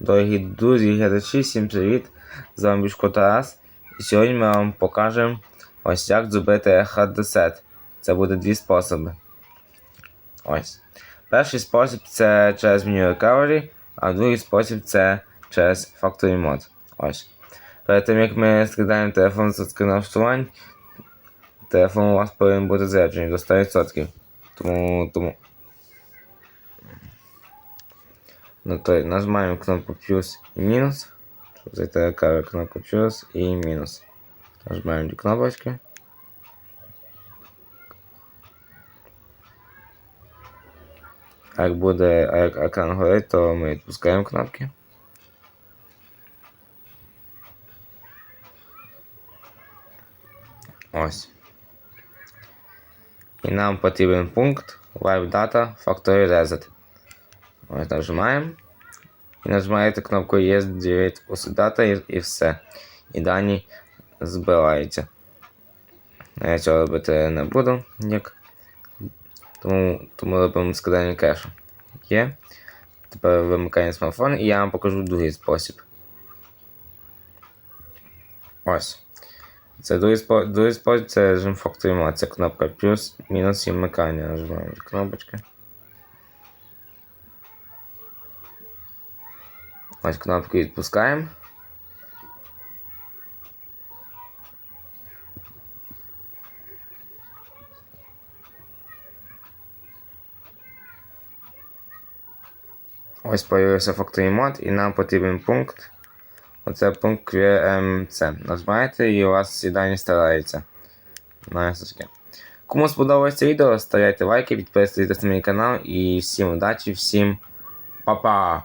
Дорогі друзі, глядачі, всім привіт! З вами Бішко Тарас. І сьогодні ми вам покажемо ось як зробити hard Це буде дві способи. Ось. Перший спосіб це через меню Recovery, а другий спосіб це через Factory Mode. Ось. Перед тим як ми скидаємо телефон з налаштувань, телефон у вас повинен бути заряджений до 100%. Тому, тому Ну то нажимаємо кнопку плюс і мінус. Щоб зайти на каву, кнопку плюс і мінус. Нажимаємо дві кнопочки. А як буде, а як екран горить, то ми відпускаємо кнопки. Ось. І нам потрібен пункт Wipe Data Factory Reset. Ось нажимаємо. І нажимаєте кнопку Yes Delete Data і, і все. І дані збираються. Я цього робити не буду ніяк. Тому, тому робимо складання кешу. Є. Тепер вимикаємо смартфон і я вам покажу другий спосіб. Ось. Це другий спосіб, другий спосіб це режим Mode. Це кнопка плюс, мінус і вмикання. Нажимаємо кнопочки. Ось кнопку відпускаємо. Ось появився Mode і нам потрібен пункт. Оце пункт QMC. Нажимаєте і у вас всі дані стараються. Кому сподобається відео, ставляйте лайки, підписуйтесь на мій канал і всім удачі, всім па-па!